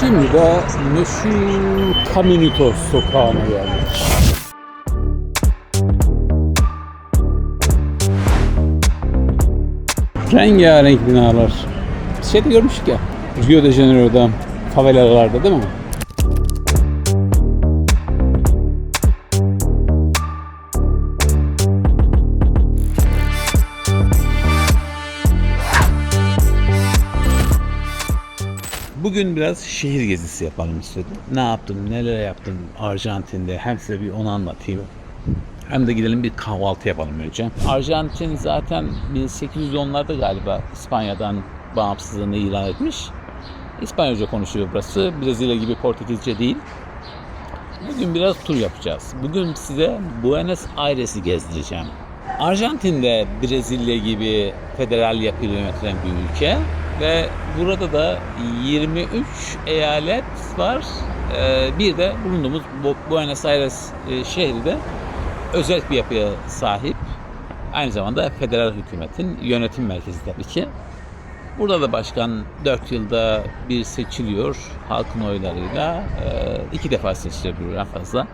Şimdi de meşhur Caminitos sokağına geldik. Rengarenk binalar. Şeyde görmüştük ya. Rio de Janeiro'da favelalarda değil mi? Bugün biraz şehir gezisi yapalım istedim. Ne yaptım, neler yaptım Arjantin'de hem size bir onu anlatayım. Hem de gidelim bir kahvaltı yapalım önce. Arjantin zaten 1810'larda galiba İspanya'dan bağımsızlığını ilan etmiş. İspanyolca konuşuyor burası. Brezilya gibi Portekizce değil. Bugün biraz tur yapacağız. Bugün size Buenos Aires'i gezdireceğim. Arjantin'de Brezilya gibi federal yapıyla yönetilen bir ülke ve burada da 23 eyalet var. Ee, Bir de bulunduğumuz Bu- Buenos Aires e, şehri de özel bir yapıya sahip. Aynı zamanda federal hükümetin yönetim merkezi tabii ki. Burada da başkan 4 yılda bir seçiliyor halkın oylarıyla. Ee, iki defa seçilebiliyor en fazla.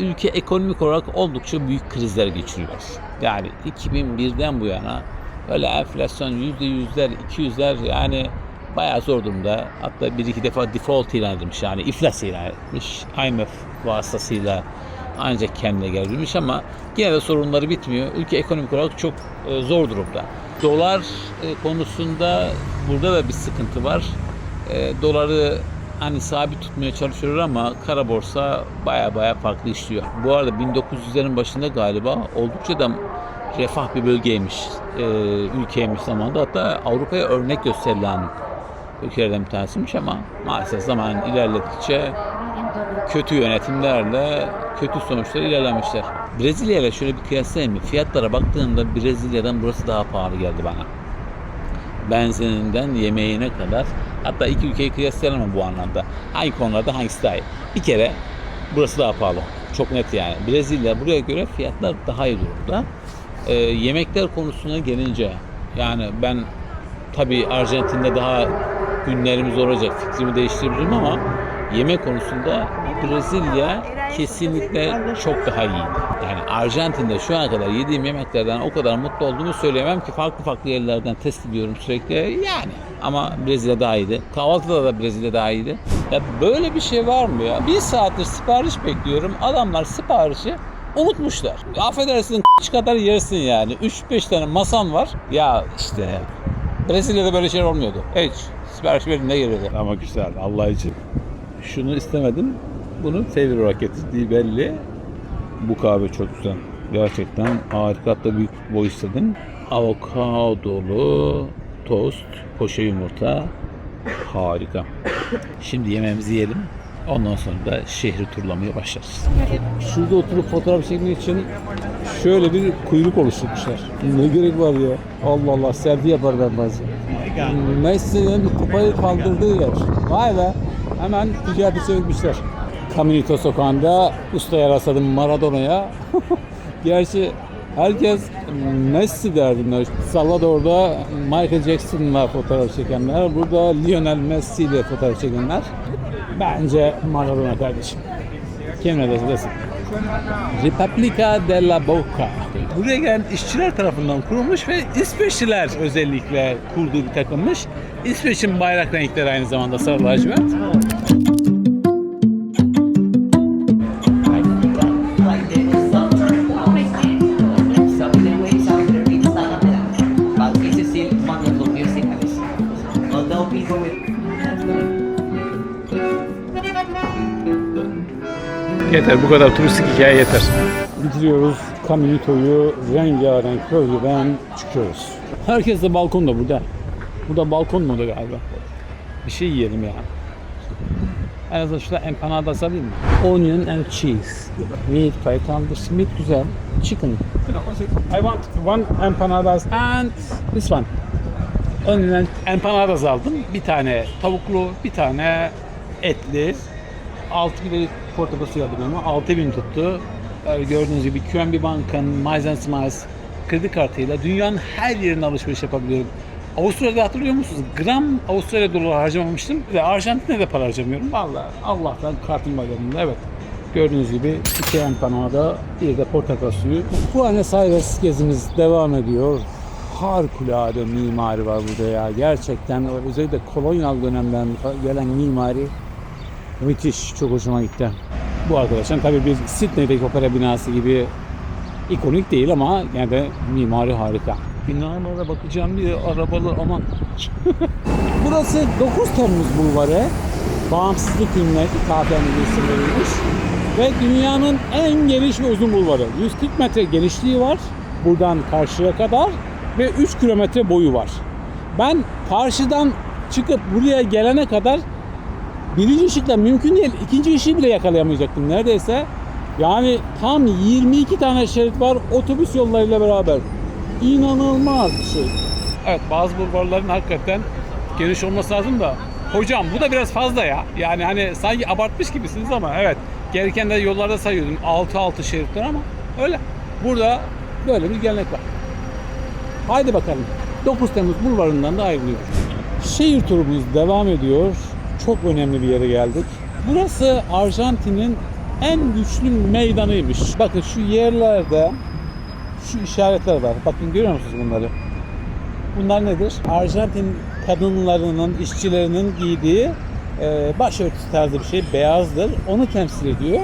Ülke ekonomik olarak oldukça büyük krizler geçiriyor. Yani 2001'den bu yana böyle enflasyon yüzde yüzler, iki yüzler yani bayağı zor durumda. Hatta bir iki defa default ilan edilmiş yani iflas ilan etmiş. IMF vasıtasıyla ancak kendine gelebilmiş ama yine de sorunları bitmiyor. Ülke ekonomik olarak çok e, zor durumda. Dolar e, konusunda burada da bir sıkıntı var. E, doları hani sabit tutmaya çalışıyorlar ama kara borsa baya baya farklı işliyor. Bu arada 1900'lerin başında galiba oldukça da refah bir bölgeymiş, e, ülkeymiş zamanda. Hatta Avrupa'ya örnek gösterilen ülkelerden bir tanesiymiş ama maalesef zaman ilerledikçe kötü yönetimlerle kötü sonuçlara ilerlemişler. Brezilya ile şöyle bir kıyaslayayım mı? Fiyatlara baktığımda Brezilya'dan burası daha pahalı geldi bana. Benzininden yemeğine kadar. Hatta iki ülkeyi kıyaslayalım bu anlamda. Hangi konularda hangisi daha iyi? Bir kere burası daha pahalı. Çok net yani. Brezilya buraya göre fiyatlar daha iyi durumda. Ee, yemekler konusuna gelince yani ben tabii Arjantin'de daha günlerimiz olacak fikrimi değiştirebilirim ama yemek konusunda Brezilya kesinlikle çok daha iyi. Yani Arjantin'de şu ana kadar yediğim yemeklerden o kadar mutlu olduğumu söyleyemem ki farklı farklı yerlerden test ediyorum sürekli. Yani ama Brezilya daha iyiydi. Kahvaltıda da Brezilya daha iyiydi. Ya böyle bir şey var mı ya? Bir saattir sipariş bekliyorum. Adamlar siparişi unutmuşlar. Affedersin kadar yersin yani. 3-5 tane masam var. Ya işte Brezilya'da böyle şeyler olmuyordu. Hiç. Sipariş de geliyordu. Ama güzel Allah için. Şunu istemedim. Bunu favor olarak getirdiği belli. Bu kahve çok güzel. Gerçekten harika. Hatta büyük boy istedim. Avokadolu tost, poşe yumurta. Harika. Şimdi yemeğimizi yiyelim. Ondan sonra da şehri turlamaya başlarız. Şurada oturup fotoğraf çekmek için şöyle bir kuyruk oluşturmuşlar. Ne gerek var ya? Allah Allah selfie yapar ben bazen. Messi'nin kupayı kaldırdığı yer. Vay be. Hemen ticareti sökmüşler. Caminito sokağında ustaya rastladım Maradona'ya. Gerçi herkes Messi derdiler. Salvador'da Michael Jackson'la fotoğraf çekenler. Burada Lionel Messi ile fotoğraf çekenler. Bence Maradona kardeşim. Kim ne derse desin. Repubblica della Boca. Buraya gelen işçiler tarafından kurulmuş ve İsveçliler özellikle kurduğu bir takımmış. İsveç'in bayrak renkleri aynı zamanda sarı lacivert. Yeter bu kadar turistik hikaye yeter. Bitiriyoruz Caminito'yu rengarenk bölgeden çıkıyoruz. Herkes de balkonda burada. Burada balkon modu galiba. Bir şey yiyelim ya. En azından şurada empanadas alayım mı? Onion and cheese. Meat, fried tandır, meat güzel. Chicken. I want one empanadas and this one. Onion and empanadas aldım. Bir tane tavuklu, bir tane etli. 6 kilo portakal suyu aldım ama 6 bin tuttu. Ee, gördüğünüz gibi QNB Bank'ın Miles Smiles kredi kartıyla dünyanın her yerine alışveriş yapabiliyorum. Avustralya'da hatırlıyor musunuz? Gram Avustralya doları harcamamıştım ve Arjantin'e de para harcamıyorum. Vallahi Allah'tan kartım var yanımda evet. Gördüğünüz gibi iki empanada bir de portakal suyu. Buenos Aires gezimiz devam ediyor. Harikulade mimari var burada ya. Gerçekten özellikle kolonyal dönemden gelen mimari müthiş. Çok hoşuma gitti. Bu arkadaşlar tabii bir Sydney'deki opera binası gibi ikonik değil ama yine de mimari harika. Binalara bakacağım diye arabalı aman. Burası 9 Temmuz Bulvarı. Bağımsızlık gününe KPMG isim verilmiş. Ve dünyanın en geniş ve uzun bulvarı. 140 metre genişliği var. Buradan karşıya kadar ve 3 kilometre boyu var. Ben karşıdan çıkıp buraya gelene kadar birinci ışıkla mümkün değil. ikinci ışığı bile yakalayamayacaktım neredeyse. Yani tam 22 tane şerit var otobüs yollarıyla beraber. İnanılmaz bir şey. Evet bazı bulvarların hakikaten geniş olması lazım da hocam bu da biraz fazla ya. Yani hani sanki abartmış gibisiniz ama evet gereken de yollarda sayıyordum 6-6 şeritler ama öyle. Burada böyle bir gelenek var. Haydi bakalım. 9 Temmuz bulvarından da ayrılıyoruz. Şehir turumuz devam ediyor. Çok önemli bir yere geldik. Burası Arjantin'in en güçlü meydanıymış. Bakın şu yerlerde şu işaretler var. Bakın görüyor musunuz bunları? Bunlar nedir? Arjantin kadınlarının, işçilerinin giydiği e, başörtüsü tarzı bir şey. Beyazdır. Onu temsil ediyor.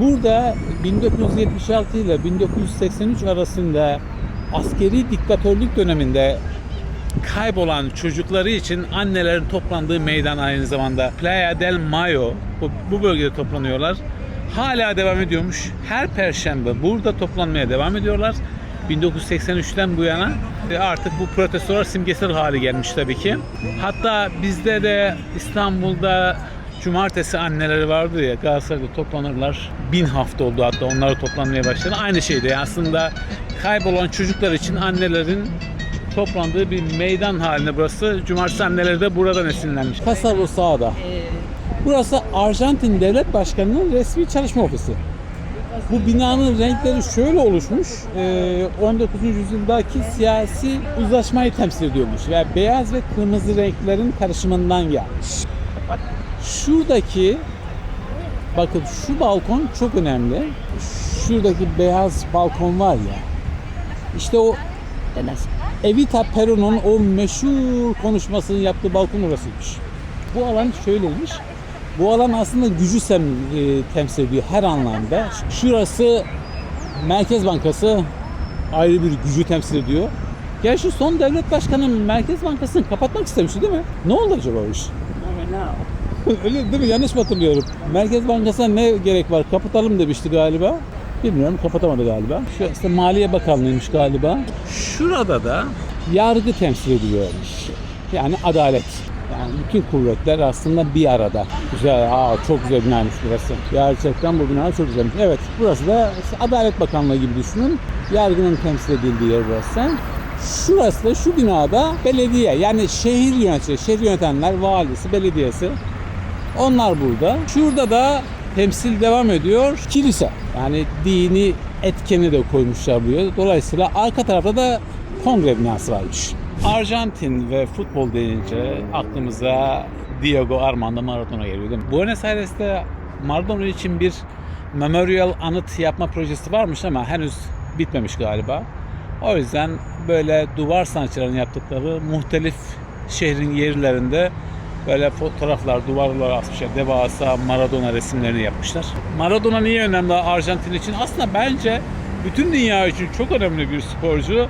Burada 1976 ile 1983 arasında askeri diktatörlük döneminde kaybolan çocukları için annelerin toplandığı meydan aynı zamanda. Playa del Mayo bu, bu bölgede toplanıyorlar. Hala devam ediyormuş. Her perşembe burada toplanmaya devam ediyorlar. 1983'ten bu yana e, artık bu protestolar simgesel hale gelmiş tabii ki. Hatta bizde de İstanbul'da cumartesi anneleri vardı ya Galatasaray'da toplanırlar. Bin hafta oldu hatta onları toplanmaya başladı. Aynı şeydi aslında kaybolan çocuklar için annelerin toplandığı bir meydan haline burası. Cumartesi anneleri de buradan esinlenmiş. Casa Rosada. Burası Arjantin Devlet Başkanı'nın resmi çalışma ofisi. Bu binanın renkleri şöyle oluşmuş. eee, 19. yüzyıldaki siyasi uzlaşmayı temsil ediyormuş. Ve beyaz ve kırmızı renklerin karışımından gelmiş. Şuradaki bakın şu balkon çok önemli. Şuradaki beyaz balkon var ya. İşte o Evita Peron'un o meşhur konuşmasını yaptığı balkon orasıymış. Bu alan şöyleymiş. Bu alan aslında gücü sem, e, temsil ediyor her anlamda. Şurası Merkez Bankası ayrı bir gücü temsil ediyor. Gerçi son devlet başkanı Merkez Bankası'nı kapatmak istemişti değil mi? Ne oldu acaba o iş? Öyle değil mi? Yanlış mı hatırlıyorum? Merkez Bankası'na ne gerek var? Kapatalım demişti galiba. Bilmiyorum kapatamadı galiba. Şu işte Maliye Bakanlığı'ymış galiba. Şurada da yargı temsil ediliyormuş. Yani adalet. Yani bütün kuvvetler aslında bir arada. Güzel, aa çok güzel binaymış burası. Gerçekten bu bina çok güzelmiş. Evet, burası da işte Adalet Bakanlığı gibi düşünün. Yargının temsil edildiği yer burası. Şurası da şu binada belediye yani şehir yönetici, şehir yönetenler, valisi, belediyesi onlar burada. Şurada da temsil devam ediyor. Kilise. Yani dini etkeni de koymuşlar buraya. Dolayısıyla arka tarafta da kongre binası varmış. Arjantin ve futbol deyince aklımıza Diego Armando Maradona geliyor değil mi? Buenos Aires'te Maradona için bir memorial anıt yapma projesi varmış ama henüz bitmemiş galiba. O yüzden böyle duvar sanatçılarının yaptıkları muhtelif şehrin yerlerinde böyle fotoğraflar, duvarlara asmışlar. Devasa Maradona resimlerini yapmışlar. Maradona niye önemli Arjantin için? Aslında bence bütün dünya için çok önemli bir sporcu.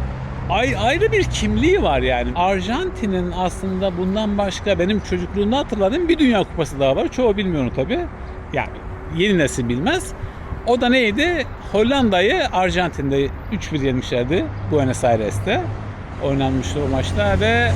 Ay, ayrı bir kimliği var yani. Arjantin'in aslında bundan başka benim çocukluğumda hatırladığım bir dünya kupası daha var. Çoğu bilmiyor onu tabii. Yani yeni nesil bilmez. O da neydi? Hollanda'yı Arjantin'de 3-1 yenmişlerdi Buenos Aires'te. Oynanmıştı o maçta ve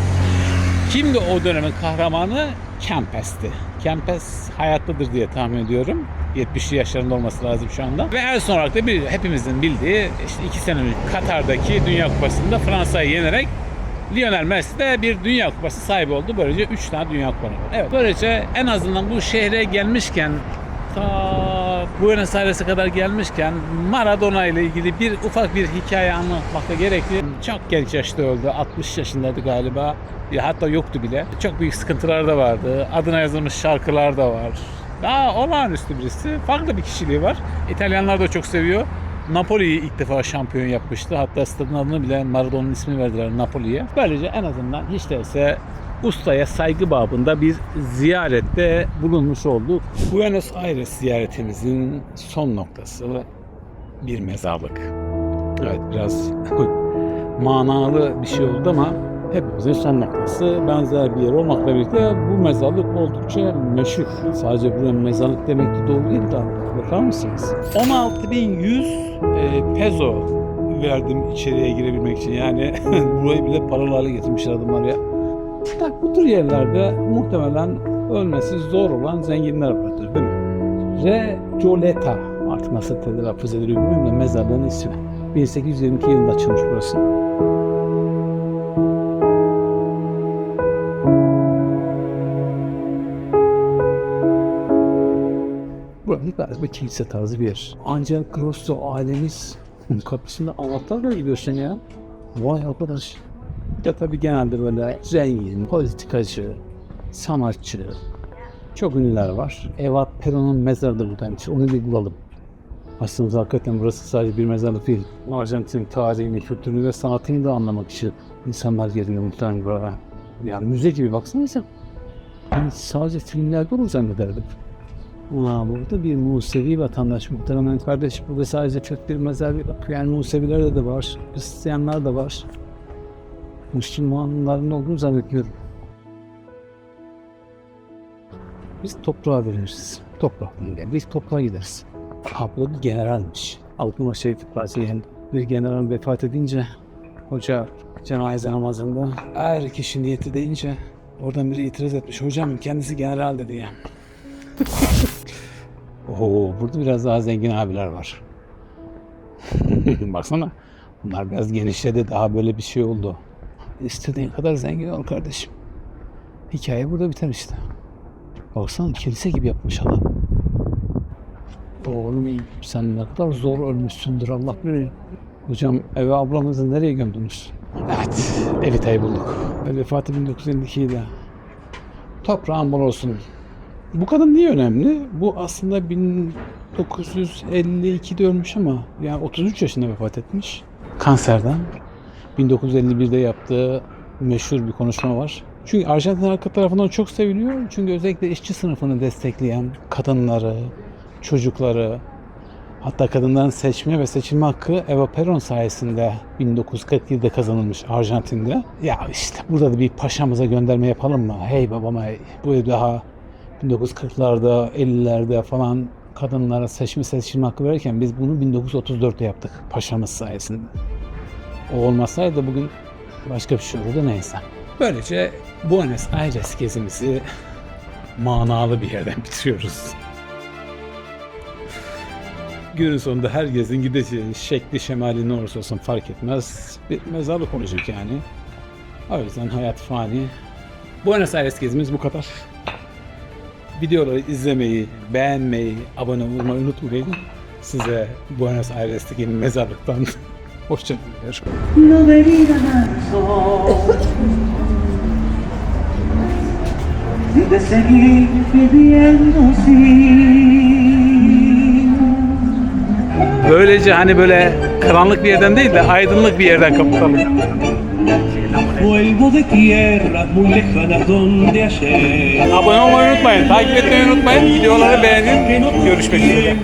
kimdi o dönemin kahramanı? Kempes'ti. Kempes hayattadır diye tahmin ediyorum. 70'li yaşlarında olması lazım şu anda. Ve en son olarak da bir, hepimizin bildiği işte iki sene önce Katar'daki Dünya Kupası'nda Fransa'yı yenerek Lionel Messi de bir Dünya Kupası sahibi oldu. Böylece 3 tane Dünya Kupası. Evet. Böylece en azından bu şehre gelmişken ta ta Buenos Aires'e kadar gelmişken Maradona ile ilgili bir ufak bir hikaye anlatmakta gerekli. Çok genç yaşta öldü. 60 yaşındaydı galiba. Ya hatta yoktu bile. Çok büyük sıkıntılar da vardı. Adına yazılmış şarkılar da var. Daha olağanüstü birisi. Farklı bir kişiliği var. İtalyanlar da çok seviyor. Napoli'yi ilk defa şampiyon yapmıştı. Hatta stadın adını bile Maradona'nın ismini verdiler Napoli'ye. Böylece en azından hiç değilse ustaya saygı babında bir ziyarette bulunmuş olduk. Buenos Aires ziyaretimizin son noktası bir mezarlık. Evet biraz manalı bir şey oldu ama hepimizin son noktası benzer bir yer olmakla birlikte bu mezarlık oldukça meşhur. Sadece buraya mezarlık demek de doğru değil de bakar mısınız? 16.100 e, peso verdim içeriye girebilmek için. Yani burayı bile paralı hale getirmişler adamlar ya. Tak bu tür yerlerde muhtemelen ölmesi zor olan zenginler vardır değil mi? Recoleta artık nasıl telaffuz ediliyor bilmiyorum da mezarlığın ismi. 1822 yılında açılmış burası. Burası gayet bir kilise tarzı bir yer. Angel Crosso ailemiz kapısında anahtarla gidiyorsun ya. Vay arkadaş. Ya tabii genelde böyle zengin, politikacı, sanatçı, çok ünlüler var. Eva Peron'un mezarı da buradaymış. Onu bir bulalım. Aslında hakikaten burası sadece bir mezarlık değil. Arjantin tarihini, kültürünü ve sanatını da anlamak için insanlar geliyor muhtemelen buraya. Yani müze gibi baksana sen. Hani sadece filmlerde olur zannederdim. Ulan burada bir Musevi vatandaş muhtemelen kardeş burada sadece Türk bir mezar yok. Yani Musevilerde de var, Hristiyanlar da var. Müslümanların olduğunu zannediyorum. Biz toprağa veririz. Topraktan gel. Biz toprağa gideriz. Abla bir generalmiş. Aklıma şey yani bir general vefat edince hoca cenaze namazında eğer kişi niyeti deyince oradan biri itiraz etmiş. Hocam kendisi general dedi ya. Oo, burada biraz daha zengin abiler var. Baksana. Bunlar biraz genişledi. Daha böyle bir şey oldu. İstediğin kadar zengin ol kardeşim. Hikaye burada biter işte. Baksana kilise gibi yapmış adam. Oğlum. Sen ne kadar zor ölmüşsündür Allah bilir. Hocam eve ablamızı nereye gömdünüz? Evet, Elita'yı bulduk. Ve vefatı 1952'de. Toprağın bol olsun. Bu kadın niye önemli? Bu aslında 1952'de ölmüş ama yani 33 yaşında vefat etmiş. Kanserden. 1951'de yaptığı meşhur bir konuşma var. Çünkü Arjantin arka tarafından çok seviliyor. Çünkü özellikle işçi sınıfını destekleyen kadınları, çocukları, hatta kadınların seçme ve seçilme hakkı Eva Peron sayesinde 1947'de kazanılmış Arjantin'de. Ya işte burada da bir paşamıza gönderme yapalım mı? Hey babama. Bu daha 1940'larda, 50'lerde falan kadınlara seçme seçilme hakkı verirken biz bunu 1934'te yaptık paşamız sayesinde. O olmasaydı bugün başka bir şey olurdu neyse. Böylece Buenos Aires gezimizi manalı bir yerden bitiriyoruz. Günün sonunda her gezin gideceği şekli şemali ne olursa olsun fark etmez. Bir mezarlık olacak yani. O yüzden hayat fani. Buenos Aires gezimiz bu kadar. Videoları izlemeyi, beğenmeyi, abone olmayı unutmayın. Size Buenos Aires'teki mezarlıktan hoşçakalın. De seguir viviendo Böylece hani böyle karanlık bir yerden değil de aydınlık bir yerden kapatalım. Vuelvo de tierras muy lejanas donde ayer Abone olmayı unutmayın, takip etmeyi unutmayın, videoları beğenin. Görüşmek üzere.